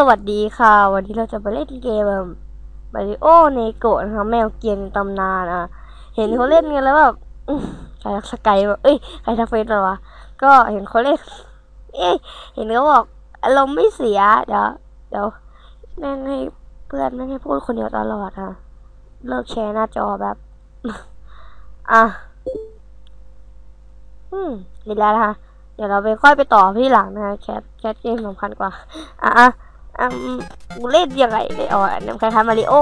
สวัสดีค่ะ วันนี้เราจะไปเล่นเกมมาริโอเนโกะนะคะแมวเกียนในตำนานอะ เห็นเขาเล่นกันแล้วแบบใครทักสกายแบบเอ้ยใครทักเฟซมาวะก็เห็นเขาเล่นเอ้ยเห็นเขาบอกอารมณ์ไม่เสีย เดี๋ยวเดี๋ยวแม่งให้เพื่อนแม่งให้พูดคนเดียวตลอดอะ เลิกแชร์หน้าจอแบบ อะ อืมดีแล้วนะคะเดี๋ยวเราไปค่อยไปต่อที่หลังนะคะแคทแคทเกมสำคัญกว่า อะอะ อืมกูเล่นยังไงเนี่ยอ๋ออันนั้นคล้ายๆมาริโอ้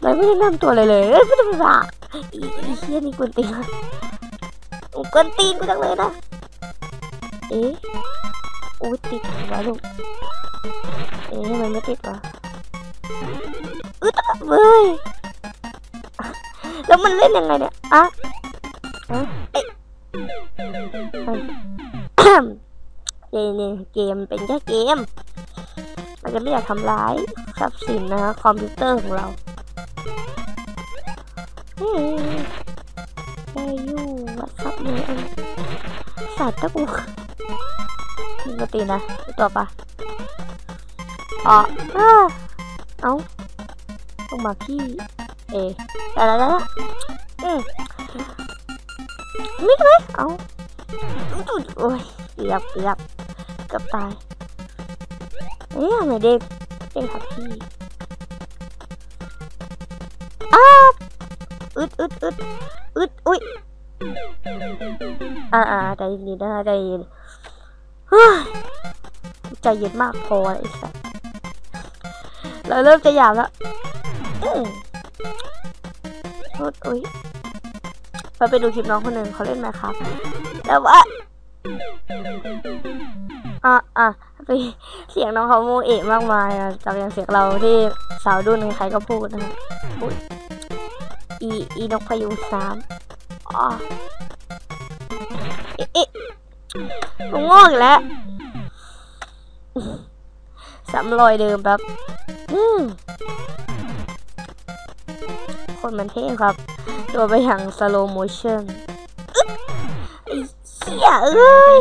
ไม่ได้นำตัวเลยเลยไม่ต้องมาอีอีเชียนี่กวนตีนกวนตีนกูจังเลยนะ เอ๊ะอุ้ติดวะลูก เอ๊ะมันไม่ติดวะอึดอัดเว้ยแล้วมันเล่นยังไงเนี่ย อะ กมเป็นแค่เกม เราจะไม่อยากทำร้ายทรัพย์สินนะคะคอมพิวเตอร์ของเราเฮ้ยได้อยู่วัดซับเลยอันสัตว์ตะกูปกตินะตัวปะอ๋อเอ้าเอาต้องมาพี่เอแต่ละละอืมมิดเลยเอาโอ้ยเกือบเกือบเกือบตายเอ้ยทำไมเด็กเด็กครับพี่อ้าอึดอึดอึดอึดอุ้ยอ่าอ่าใจเย็นนะใจเย็นเฮ้ยใจเย็นมากพอไอ้สัสเราเริ่มจะหยาบแล้วอืมโอ๊ยอุ้ยไปไปดูคลิปน้องคนหนึ่งเขาเล่นไหมครับ แต่ว่า อะอะเสียงน้องเขาโมเอะมากมายอะจากอย่างเสียงเราที่สาวดุนใครก็พูดนะอีอีนกพายุสามอ๋อเอ๊ะเอ๊ะกูงอกอีกแล้วสำรอยเดิมแบบอืมคนมันเท่ครับ ตัวไปอย่างสโลโมชั่นไอ้เหี้ยเอ้ย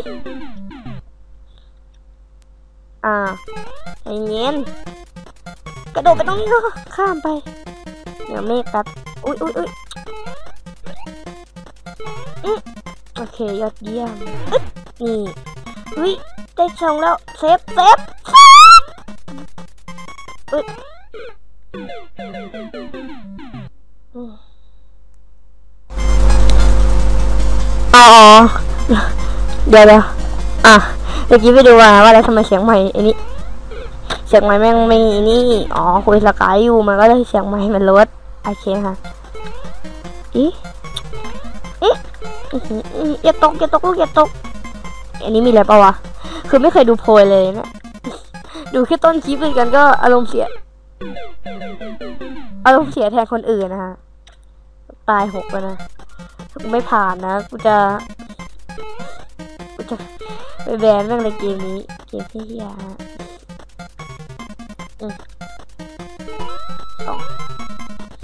อ่าใจเย็นกระโดดไปตรงนี้เนาะข้ามไป เดี๋ยวเมฆแป๊บอุ้ยอุ้ยอุ้ยอืมโอเคยอดเยี่ยมอึ๊บนี่เฮ้ยได้ชงแล้วเซฟเซฟเซฟอึดอืมอ๋อเดี๋ยวเดี๋ยวอะ เมื่อกี้ไปดูมาว่าแล้วทำไมเสียงใหม่ไอ้นี่เสียงใหม่แม่งไม่นี่ อ๋อคุยสกายอยู่มันก็เลยเสียงใหม่มันลดโอเคค่ะอีอีอื้อย่าตกอย่าตกลูกอย่าตก อันนี้มีอะไรปะวะ คือไม่เคยดูโพยเลยเนะ ดูแค่ต้นคลิปด้วยกันก็อารมณ์เสีย อารมณ์เสียแทนคนอื่นนะฮะ ตายหกแล้วนะ ถ้ากูไม่ผ่านนะ กูจะ ไปแบนแม่งในเกมนี้เกมที่เฮียฮะสอง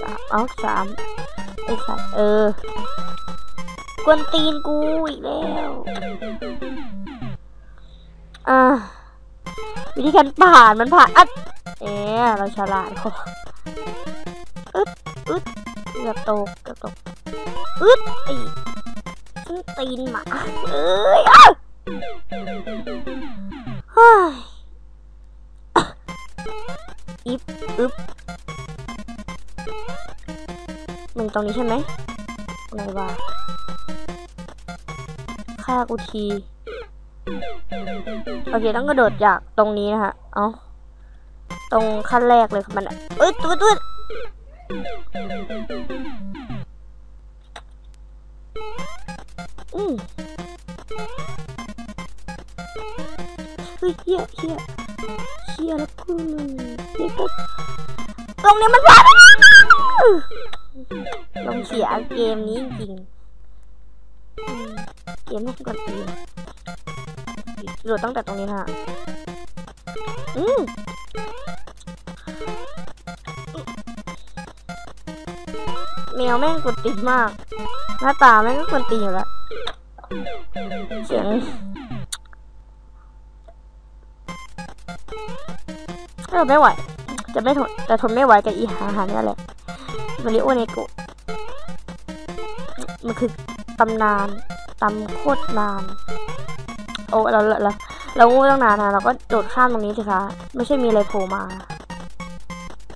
สามเอาสามไอ้สัตว์เออกวนตีนกูอีกแล้วอ่าวิธีการผ่านมันผ่านอัดเอ๊ะเราฉลาดพออึดอึดเกือบตกเกือบตกอึดตีซึ่งตีนหมาเอ้ยอ เฮ้ยอิบอึบมึงตรงนี้ใช่ไหมอะไรวะฆ่ากูทีโอเคต้องกระโดดจากตรงนี้นะฮะ เอาตรงขั้นแรกเลยมันอะเอ้ยตัวตัวอืม เฮ้ยเฮียเฮียเฮียแล้วกูเฮียก็ตรงนี้มันพลาดลงเสียเกมนี้จริงๆอืมเกมไม่กดตีนโหลดตั้งแต่ตรงนี้นะฮะอืมแมวแม่งกดติดมาก หน้าตาแม่งก็กดตีนอยู่แล้วเสียง เออไม่ไหว จะไม่ทนจะทนไม่ไหวกับอีหาหานี่แหละมาริโอเนโกะมันคือตำนานตำโคตรนาน โอ้เราเราเรางูตั้งนานนะเราก็โดดข้ามตรงนี้สิคะไม่ใช่มีอะไรโผล่มา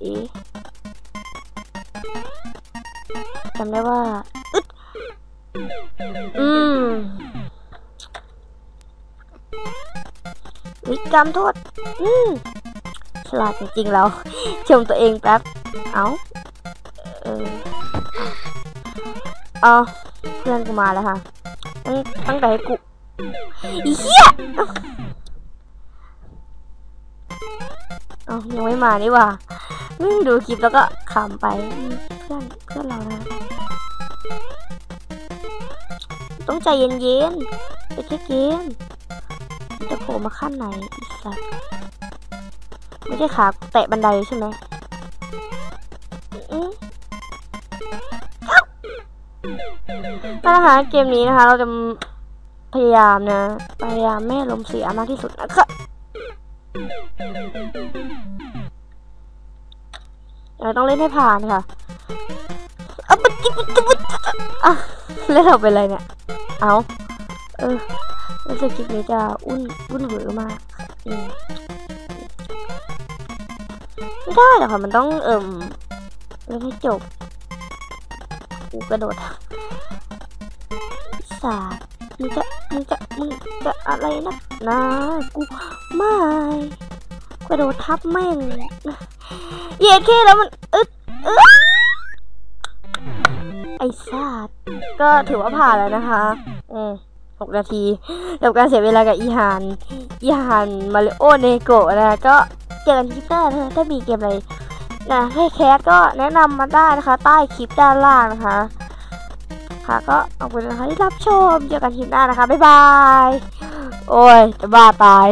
อ๊ะจำได้ว่าอึดอืมวิกรรมโทษ อืม ฉลาดจริงๆเรา ชมตัวเองแป๊บ เอาเออเอาเพื่อนกูมาแล้วค่ะ ตั้งตั้งแต่ให้กูเหี้ยเอายังไม่มานี่ว่าดูคลิปแล้วก็ขำไป เพื่อนเพื่อนเรานะ ต้องใจเย็นๆเป็นแค่เกมจะโผล่มาขั้นไหนอีสัตว์ ไม่ใช่ขาแตะบันไดใช่ไหมถ้านะคะเกมนี้นะคะ เราจะพยายามนะ พยายามไม่ลมเสียมากที่สุดนะคะเราต้องเล่นให้ผ่านค่ะอะปุ๊บปุ๊บปุ๊ดอะเล่นเราเป็นอะไรเนี่ย เอาเออรู้สึกคลิปนี้จะอุ่นวุ่นเหวอมากอืม ได้หรอกค่ะมันต้องเอิ่มเล่นให้จบกูกระโดดสาดมึงจะมึงจะมึงจะอะไรนะนะกูไม่กระโดดทับแม่งเย้แค่แล้วมันอึดอึดไอ้สาดก็ถือว่าผ่านแล้วนะคะอืมหกนาทีกับการเสียเวลากับอีฮานอีฮานมาริโอเนโกะนะก็ เจอกันคลิปหน้านะคะถ้ามีเกมอะไรนะให้แคสก็แนะนำมาได้นะคะ ใต้คลิปด้านล่างนะคะ ค่ะก็ขอบคุณนะคะที่รับชมเจอกันคลิปหน้านะคะ บ๊ายบาย โอ้ย จะบ้าตาย